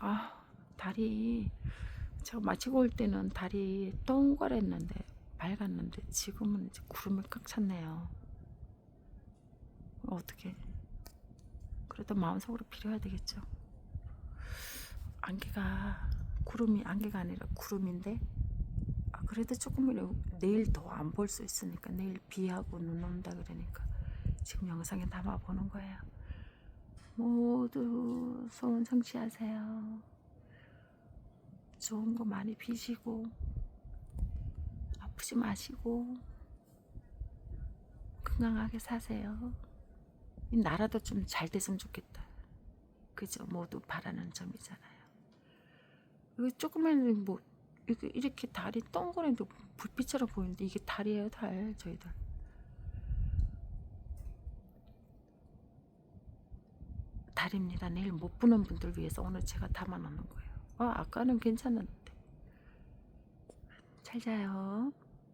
아 달이 제가 마치고 올 때는 달이 동그랬는데 밝았는데 지금은 이제 구름이 꽉 찼네요. 어떻게? 그래도 마음속으로 필요해야 되겠죠. 안개가 구름이 안개가 아니라 구름인데 아, 그래도 조금이라도 내일 더 안 볼 수 있으니까 내일 비하고 눈 온다 그러니까 지금 영상에 담아 보는 거예요. 모두 소원 성취하세요. 좋은 거 많이 비시고 아프지 마시고 건강하게 사세요. 이 나라도 좀 잘 됐으면 좋겠다. 그죠? 모두 바라는 점이잖아요. 이거 조그만 뭐 이렇게, 이렇게 달이 동그랗게 불빛처럼 보이는데 이게 달이에요, 달 저희들. 달입니다. 내일 못 보는 분들 위해서 오늘 제가 담아 놓는 거예요. 아, 아까는 괜찮았는데. 잘 자요.